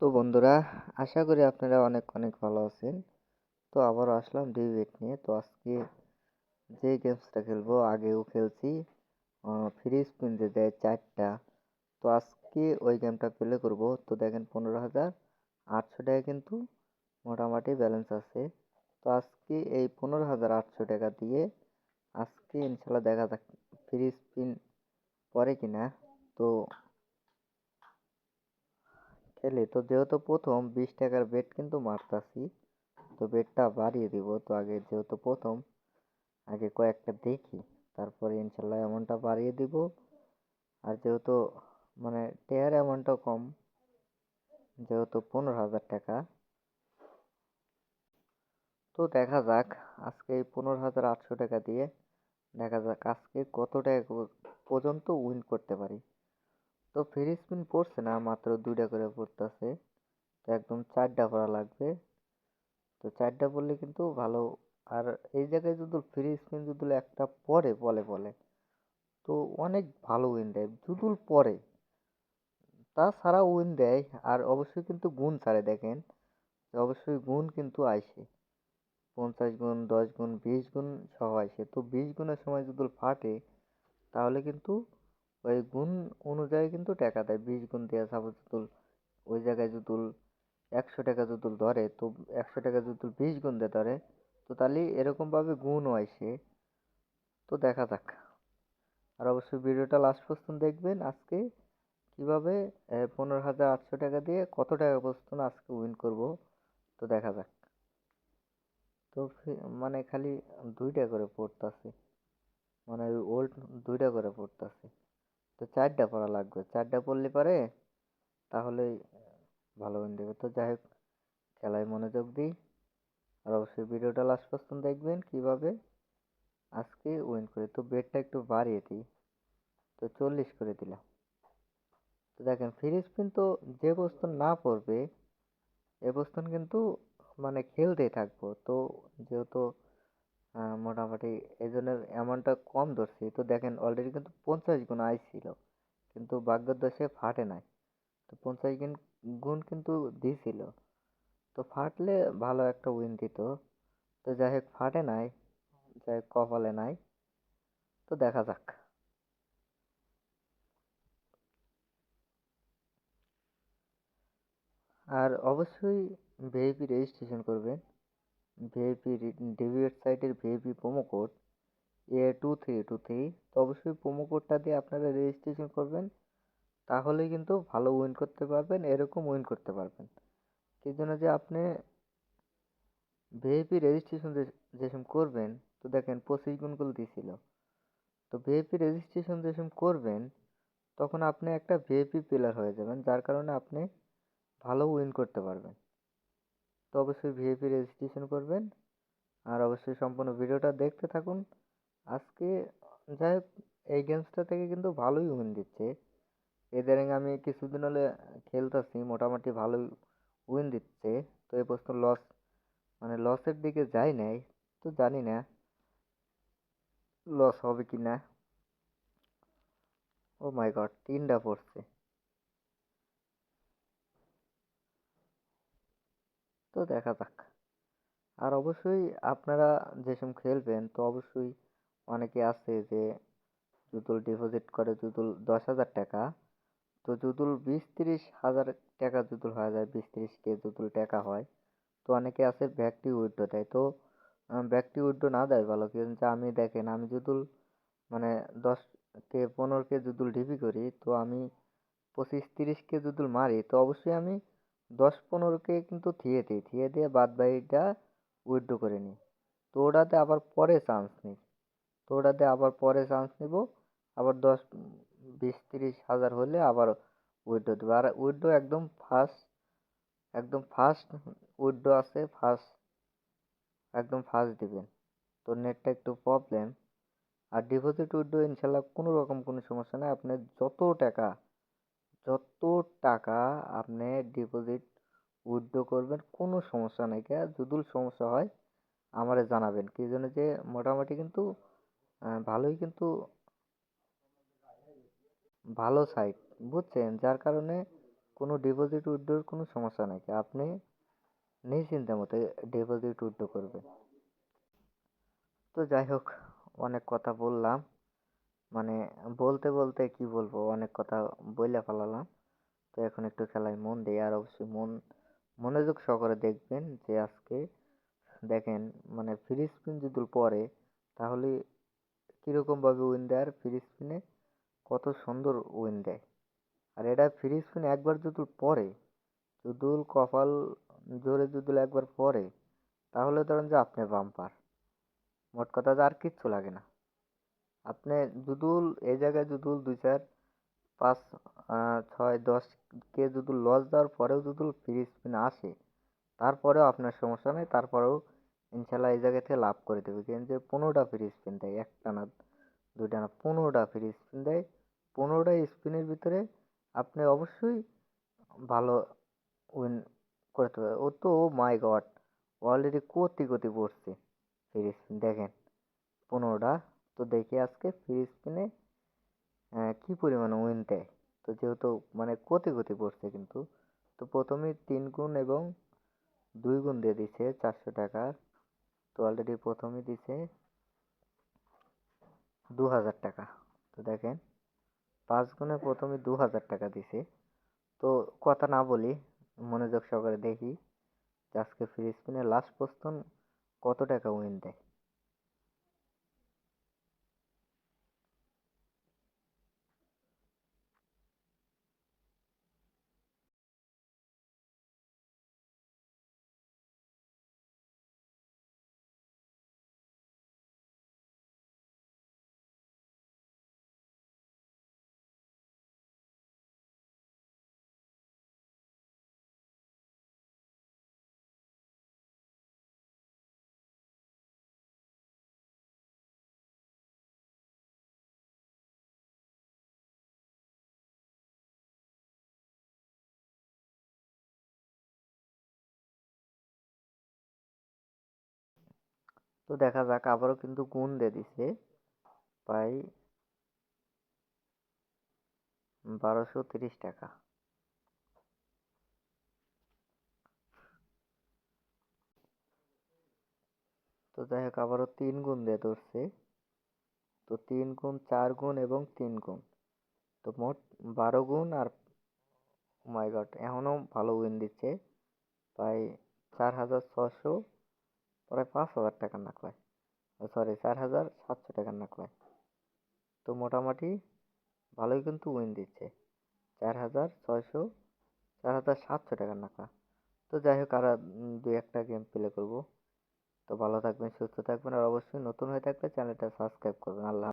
তো বন্ধুরা, আশা করি আপনারা অনেক অনেক ভালো আছেন। তো আবারও আসলাম ডিবেট নিয়ে। তো আজকে যে গেমসটা খেলব, আগেও খেলছি। ফ্রি স্পিন যে দেয় চারটা। তো আজকে ওই গেমটা প্লে করব। তো দেখেন পনেরো হাজার আটশো টাকা কিন্তু মোটামুটি ব্যালেন্স আছে। তো আজকে এই পনেরো হাজার আটশো টাকা দিয়ে আজকে ইনশাল্লাহ দেখা যাক ফ্রি স্পিন পরে কিনা। তো খেলি তো যেহেতু প্রথম বিশ টাকার বেট কিন্তু মারতাছি, তো বেটটা বাড়িয়ে দিব। তো আগে যেহেতু প্রথম, আগে কয়েকটা দেখি, তারপরে ইনশাল্লাহ অ্যামাউন্টটা বাড়িয়ে দিব। আর যেহেতু মানে টেয়ার অ্যামাউন্টটা কম, যেহেতু পনেরো হাজার টাকা। তো দেখা যাক, আজকে এই পনেরো হাজার আটশো টাকা দিয়ে দেখা যাক আজকে কত টাকা পর্যন্ত উইন করতে পারি। তো ফ্রি স্পিন পড়ছে না, মাত্র দুইটা করে পড়তেছে। তো একদম চারটা পড়া লাগবে। তো চারটা পড়লে কিন্তু ভালো। আর এই জায়গায় যদি ফ্রি স্পিন যদি একটা পরে বলে বলে, তো অনেক ভালো উইন দেয়। জুদুল পরে তাছাড়া উইন দেয়। আর অবশ্যই কিন্তু গুণ ছাড়ে, দেখেন। অবশ্যই গুণ কিন্তু আইসে পঞ্চাশ গুণ, দশ গুণ, বিশ গুণ সহ আইসে তো বিশ গুণের সময় যদি ফাটে, তাহলে কিন্তু ওই গুণ অনুযায়ী কিন্তু টাকা দেয়। বিশ গুণ দেওয়া সাপোজ যদি ওই জায়গায় যদি একশো টাকা যদি ধরে, তো একশো টাকা যদি বিশ গুণ দিয়ে ধরে, তো তাহলে এরকমভাবে গুণও আইসে তো দেখা যাক। আর অবশ্যই ভিডিওটা লাস্ট পর্যন্ত দেখবেন। আজকে কীভাবে পনেরো হাজার আটশো টাকা দিয়ে কত টাকা পর্যন্ত আজকে উইন করব, তো দেখা যাক। তো মানে খালি দুইটা করে পড়তেছে। মানে ওল্ড দুইটা করে পড়তেছে। তো চারটা পড়া লাগবে। চারটা পড়লে পারে তাহলেই ভালো উইন দেবে। তো যাই হোক, খেলায় মনোযোগ দিই। আর অবশ্যই ভিডিওটা লাস্ট পর্যন্ত দেখবেন কীভাবে আজকে উইন করে। তো বেটটা একটু বাড়িয়ে দিই। তো চল্লিশ করে দিলাম। তো দেখেন ফ্রি স্পিন তো যে বস্তু না পড়বে, এ বস্তু কিন্তু মানে খেলতেই থাকব। তো যেহেতু মোটামুটি এই জন্য অ্যামাউন্টটা কম ধরছি। তো দেখেন অলরেডি কিন্তু পঞ্চাশ গুণ আইছিল কিন্তু ভাগ্যদশে ফাটে নাই। তো পঞ্চাশ গুণ গুণ কিন্তু দিছিল। তো ফাটলে ভালো একটা উইন দিত। তো যাই হোক, ফাটে নাই, যাই হোক, কপালে নাই। তো দেখা যাক। আর অবশ্যই ভিআইপি রেজিস্ট্রেশন করবেন। ভিআইপি ডিভিএড সাইটের VIP promo code A two three two three তো অবশ্যই প্রোমো কোডটা দিয়ে আপনারা রেজিস্ট্রেশন করবেন, তাহলেই কিন্তু ভালো উইন করতে পারবেন, এরকম উইন করতে পারবেন। সেই জন্য যে আপনি ভিআইপি রেজিস্ট্রেশন যেসব করবেন, তো দেখেন পঁচিশ গুণগুলো দিছিল। তো ভিআইপি রেজিস্ট্রেশন যেসব করবেন, তখন আপনি একটা ভিআইপি প্লেয়ার হয়ে যাবেন, যার কারণে আপনি ভালো উইন করতে পারবেন। তো অবশ্যই ভিআইপি রেজিস্ট্রেশন করবেন। আর অবশ্যই সম্পূর্ণ ভিডিওটা দেখতে থাকুন। আজকে যাই হোক, এই গেমসটা থেকে কিন্তু ভালোই উইন দিচ্ছে। এদারিং আমি কিছুদিন হলে খেলতেছি, মোটামুটি ভালোই উইন দিচ্ছে। তো এ পর্যন্ত লস মানে লসের দিকে যাই নাই, তো জানি না লস হবে কি না ও মাই গড তিনটা পড়ছে। তো দেখা যাক। আর অবশ্যই আপনারা যেসব খেলবেন, তো অবশ্যই অনেকে আছে যে জুতুল ডিপোজিট করে জুতুল দশ হাজার টাকা। তো জুতুল বিশ তিরিশ হাজার টাকা জুতুল হয়ে যায়, বিশ তিরিশ কে জুতুল টাকা হয়। তো অনেকে আছে ব্যাগটি উইড্রো দেয়। তো ব্যাগটি উইড্রো না দেয় ভালো, কিন্তু আমি দেখেন, আমি জুতুল মানে দশ কে পনেরো কে জুতুল ডিপি করি, তো আমি পঁচিশ তিরিশ কে জুতুল মারি, তো অবশ্যই আমি দশ পনেরোকে কিন্তু থিয়ে দিই থিয়ে দিয়ে বাদ বাকিটা উইথড্র করে নিই তো ওটাতে আবার পরে চান্স নিই তো ওটাতে আবার পরে চান্স নিব, আবার দশ, বিশ, তিরিশ হাজার হলে আবার উইথড্র দেবো। আর উইথড্র একদম ফার্স্ট একদম ফার্স্ট উইথড্র আছে ফার্স্ট একদম ফার্স্ট দিবেন। তো নেটটা একটু প্রবলেম আর ডিপোজিট উইথড্র ইনশাল্লাহ কোনো রকম কোনো সমস্যা নেই। আপনি যত টাকা যত টাকা আপনি ডিপোজিট উইথড্র করবেন, কোনো সমস্যা নেই। কে যদি সমস্যা হয়, আমারে জানাবেন। কি জন্য যে, মোটামুটি কিন্তু ভালোই কিন্তু, ভালো সাইট বুঝছেন? যার কারণে কোনো ডিপোজিট উইথড্রোর কোনো সমস্যা নাই। আপনি নিশ্চিন্তে মতো ডিপোজিট উইথড্র করবেন। তো যাই হোক, অনেক কথা বললাম। মানে বলতে বলতে কি বলব, অনেক কথা বইলা ফেলালাম। তো এখন একটু খেলায় মন দিই, আর অবশ্যই মন মনোযোগ সহকারে দেখবেন যে আজকে দেখেন মানে ফ্রি স্পিন যদি পরে, তাহলে কীরকমভাবে উইন দেয় আর ফ্রি স্পিনে কত সুন্দর উইন দেয়। আর এটা ফ্রি স্পিন একবার যদি পরে, যদুল কপাল জোরে যদুল একবার পরে, তাহলে ধরেন যে আপনি বাম্পার মোট কথা আর কিচ্ছু লাগে না। আপনি যদুল, এই জায়গায় যদুল দুই চার, পাঁচ ছয়, দশ কে যদি লস দেওয়ার পরেও যদি ফ্রি স্পিন আসে, তারপরেও আপনার সমস্যা নেই, তারপরেও ইনশাল্লাহ এই জায়গা থেকে লাভ করে দেবে। কিন্তু যে পনেরোটা ফ্রি স্পিন দেয়, একটা না দুইটা না, পনেরোটা ফ্রি স্পিন দেয়, পনেরোটা স্পিনের ভিতরে আপনি অবশ্যই ভালো উইন করতে পারবে ও তো মাই গড অলরেডি কোটি কোটি পড়ছে ফ্রি স্পিন দেখেন, পনেরোটা, তো দেখি আজকে ফ্রি স্পিনে কী পরিমাণে উইন দেয়। তো যেহেতু মানে কোটি কোটি পড়ছে কিন্তু, তো প্রথমেই তিন গুণ এবং দুই গুণ দিয়ে দিছে চারশো টাকার তো অলরেডি প্রথমে দিছে দু হাজার টাকা। তো দেখেন, পাঁচ গুণে প্রথমে দু হাজার টাকা দিছে। তো কথা না বলি, মনোযোগ সহকারে দেখি আজকে ফ্রি স্পিনে লাস্ট পোস্টন কত টাকা উইন দেয়। তো দেখা যাক, আবারও কিন্তু গুণ দিয়ে দিছে। প্রায় বারোশো তিরিশ টাকা। তো যাই হোক, আবারও তিন গুণ দিয়ে ধরছে। তো তিন গুণ, চার গুণ এবং তিন গুণ। তো মোট বারো গুণ আর মাই গড এখনও ভালো উইন দিচ্ছে। প্রায় চার হাজার ছশো প্রায় পাঁচ হাজার টাকার নাকলায়। সরি চার হাজার সাতশো টাকার নাকলায়। তো মোটামুটি ভালোই কিন্তু উইন দিচ্ছে। চার হাজার ছয়শো, চার হাজার সাতশো টাকার নাকলা। তো যাই হোক, আর দুই একটা গেম প্লে করব। তো ভালো থাকবেন, সুস্থ থাকবেন, আর অবশ্যই নতুন হয়ে থাকলে চ্যানেলটা সাবস্ক্রাইব করবেন। আল্লাহ